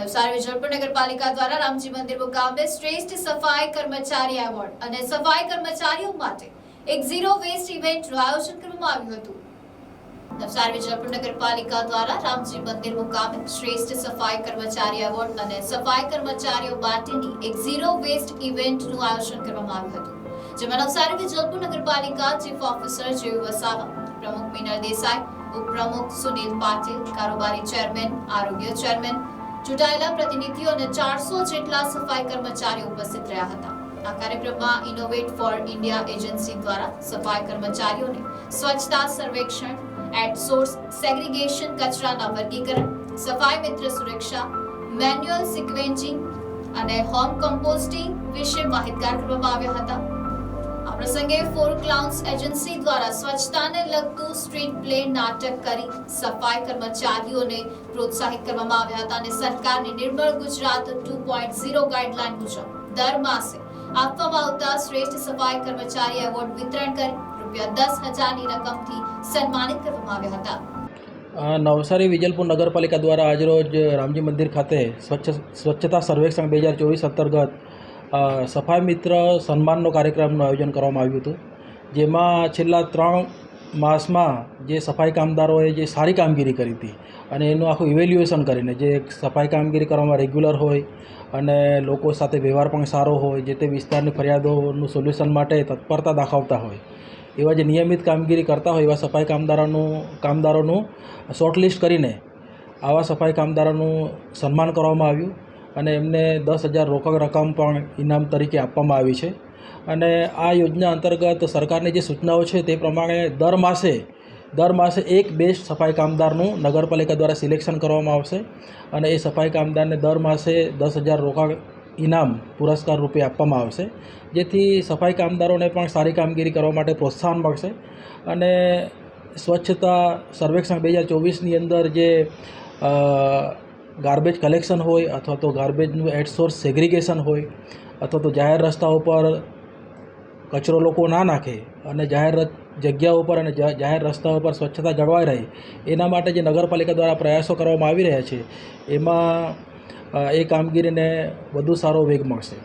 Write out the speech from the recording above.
નવસારી વિજલપુર નગરપાલિકા દ્વારા રામજી મંદિર મુકામે શ્રેષ્ઠ સફાઈ કર્મચારી એવોર્ડ અને સફાઈ કર્મચારીઓ માટે એક ઝીરો વેસ્ટ ઇવેન્ટનું આયોજન કરવામાં આવ્યું હતું. નવસારી વિજલપુર નગરપાલિકા દ્વારા રામજી મંદિર મુકામે શ્રેષ્ઠ સફાઈ કર્મચારી એવોર્ડ અને સફાઈ કર્મચારીઓ માટેની એક ઝીરો વેસ્ટ ઇવેન્ટનું આયોજન કરવામાં આવ્યું હતું. જેમાં નવસારી વિજલપુર નગરપાલિકા ચીફ ઓફિસર જેવી વસાવા પ્રમુખ મિનલ દેસાઈ, ઉપપ્રમુખ સુનિલ પાટીલ, કારોબારી ચેરમેન, આરોગ્ય ચેરમેન ચૂંટાયેલા પ્રતિનિધિઓ અને ચારસો જેટલા સફાઈ કર્મચારીઓ ઉપસ્થિત રહ્યા હતા. આ કાર્યક્રમમાં ઇનોવેટ ફોર ઇન્ડિયા એજન્સી દ્વારા સફાઈ કર્મચારીઓને સ્વચ્છતા સર્વેક્ષણ એટ સોર્સ સેગ્રીગેશન કચરાના વર્ગીકરણ, સફાઈ મિત્ર સુરક્ષા મેન્યુઅલ સિક્વેન્સિંગ અને હોમ કમ્પોસ્ટિંગ વિશે માહિતગાર કરવામાં આવ્યા હતા. આ પ્રસંગે ફોર ક્લાઉન્સ એજન્સી દ્વારા સ્વચ્છતાને લગતું સ્ટ્રીટ પ્લે નાટક કરી સફાઈ કર્મચારીઓને પ્રોત્સાહિત કરવામાં આવ્યા હતા અને સરકારની Nirmal Gujarat two point zero guideline મુજબ દર માસે આપવામાં આવતા શ્રેષ્ઠ સફાઈ કર્મચારી એવોર્ડ વિતરણ કરી રૂપિયા દસ હજારની રકમથી સન્માનિત કરવામાં આવ્યા હતા. નવસારી વિજલપુર નગરપાલિકા દ્વારા આજરોજ રામજી મંદિર ખાતે સ્વચ્છ સ્વચ્છતા સર્વેક્ષણ બે હજાર ચોવીસ અંતર્ગત સફાઈ મિત્ર સન્માનનો કાર્યક્રમનું આયોજન કરવામાં આવ્યું હતું, જેમાં છેલ્લા ત્રણ માસમાં જે સફાઈ કામદારોએ જે સારી કામગીરી કરી હતી અને એનું આખું ઇવેલ્યુએશન કરીને, જે સફાઈ કામગીરી કરવામાં રેગ્યુલર હોય અને લોકો સાથે વ્યવહાર પણ સારો હોય, જે તે વિસ્તારની ફરિયાદોનું સોલ્યુશન માટે તત્પરતા દાખવતા હોય, એવા જે નિયમિત કામગીરી કરતા હોય એવા સફાઈ કામદારોનું કામદારોનું શોર્ટલિસ્ટ કરીને આવા સફાઈ કામદારોનું સન્માન કરવામાં આવ્યું. અને એમને દસ હજાર રોકડ રકમ પણ ઇનામ તરીકે આપવામાં આવી છે. અને આ યોજના અંતર્ગત સરકારની જે સૂચનાઓ છે તે પ્રમાણે દર માસે દર માસે એક બેસ્ટ સફાઈ કામદારનું નગરપાલિકા દ્વારા સિલેક્શન કરવામાં આવશે અને એ સફાઈ કામદારને દર માસે દસ હજાર રોકડ ઇનામ પુરસ્કાર રૂપે આપવામાં આવશે. જેથી સફાઈ કામદારોને પણ સારી કામગીરી કરવા માટે પ્રોત્સાહન મળશે. અને સ્વચ્છતા સર્વેક્ષણ બે હજાર ચોવીસની અંદર જે ગાર્બેજ કલેક્શન હોય અથવા તો ગાર્બેજનું એટ સોર્સ સેગ્રિગેશન હોય અથવા તો જાહેર રસ્તાઓ પર કચરો લોકો ના નાખે અને જાહેર જગ્યાઓ પર અને જાહેર રસ્તાઓ પર સ્વચ્છતા જળવાઈ રહે, એના માટે જે નગરપાલિકા દ્વારા પ્રયાસો કરવામાં આવી રહ્યા છે, એમાં એ કામગીરીને વધુ સારો વેગ મળશે.